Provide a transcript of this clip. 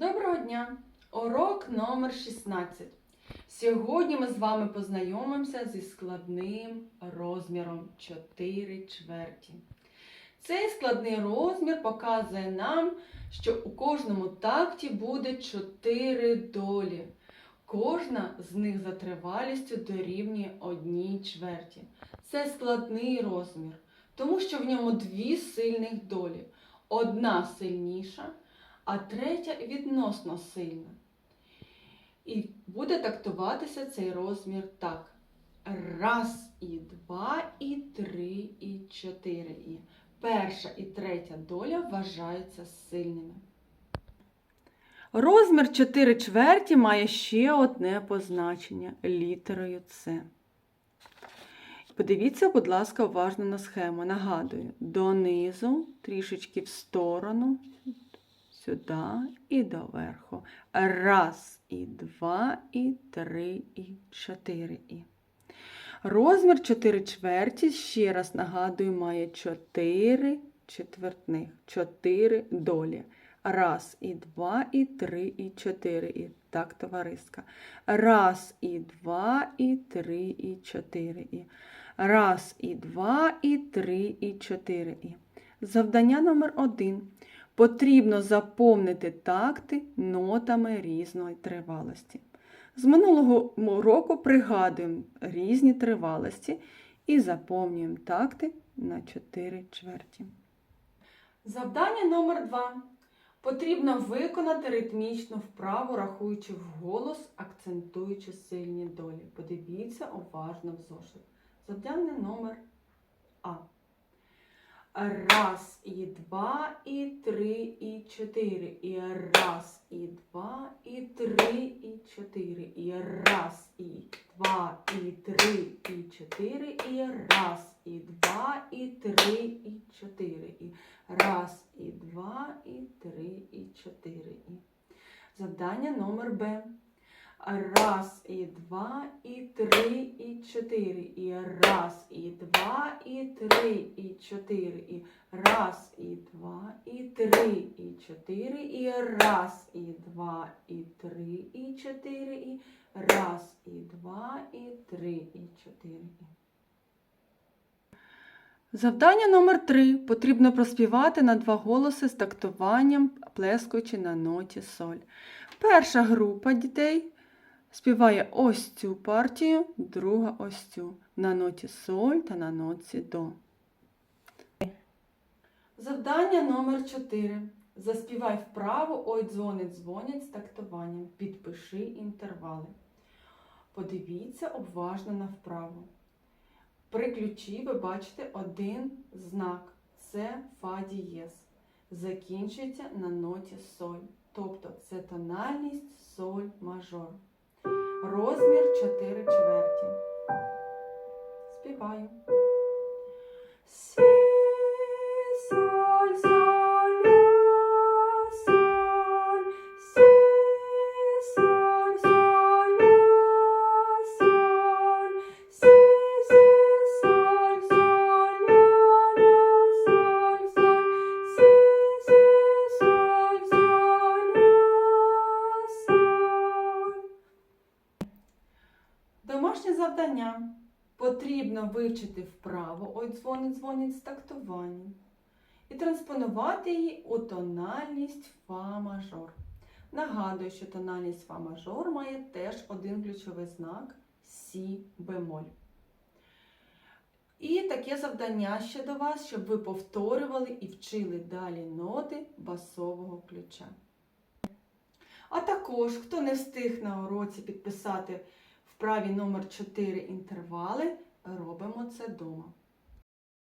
Доброго дня! Урок номер 16. Сьогодні ми з вами познайомимося зі складним розміром 4 чверті. Цей складний розмір показує нам, що у кожному такті буде 4 долі. Кожна з них за тривалістю дорівнює одній чверті. Це складний розмір, тому що в ньому дві сильних долі. Одна сильніша, а третя відносно сильна. І буде тактуватися цей розмір так. Раз і два, і три, і чотири. І перша і третя доля вважаються сильними. Розмір 4 чверті має ще одне позначення літерою С. Подивіться, будь ласка, уважно на схему. Нагадую, донизу, трішечки в сторону, сюди і доверху. Раз, і два, і три, і чотири. І. Розмір 4 чверті, ще раз нагадую, має 4 четвертних, 4 долі. Раз, і два, і три, і чотири. І так, товариска. Раз, і два, і три, і чотири. І. Раз, і два, і три, і чотири. І. Завдання номер один. Потрібно заповнити такти нотами різної тривалості. З минулого року пригадуємо різні тривалості і заповнюємо такти на 4 чверті. Завдання номер 2. Потрібно виконати ритмічну вправу, рахуючи вголос, акцентуючи сильні долі. Подивіться уважно в зошит. Завдання номер А. Раз, і два, і три, і чотири. І раз, і два, і три, і чотири. І раз, і два, і три, і чотири. І раз, і два, і три, і чотири. І раз, і два, і три, і чотири. І завдання номер Б. Раз, і два, і три, чотири. І раз, і два, і три, і чотири. І раз, і два, і три, і чотири. І раз, і два, і три, і чотири. І раз, і два, і три, і чотири. Завдання номер 3. Потрібно проспівати на два голоси з тактуванням, плескаючи на ноті соль. Перша група дітей співає ось цю партію, друга ось цю на ноті соль та на ноті до. Завдання номер 4. Заспівай вправо Ой дзвонить дзвонять з тактуванням. Підпиши інтервали. Подивіться уважно на вправу. При ключі ви бачите один знак. Це фа дієз. Закінчується на ноті соль. Тобто це тональність соль мажор. Розмір 4 чверті. Співаю. Завдання. Потрібно вивчити вправо ой дзвонить дзвонить з тактуванням і транспонувати її у тональність фа мажор. Нагадую, що тональність фа мажор має теж один ключовий знак сі бемоль. І таке завдання ще до вас, щоб ви повторювали і вчили далі ноти басового ключа. А також, хто не встиг на уроці підписати вправі номер 4 інтервали, робимо це вдома.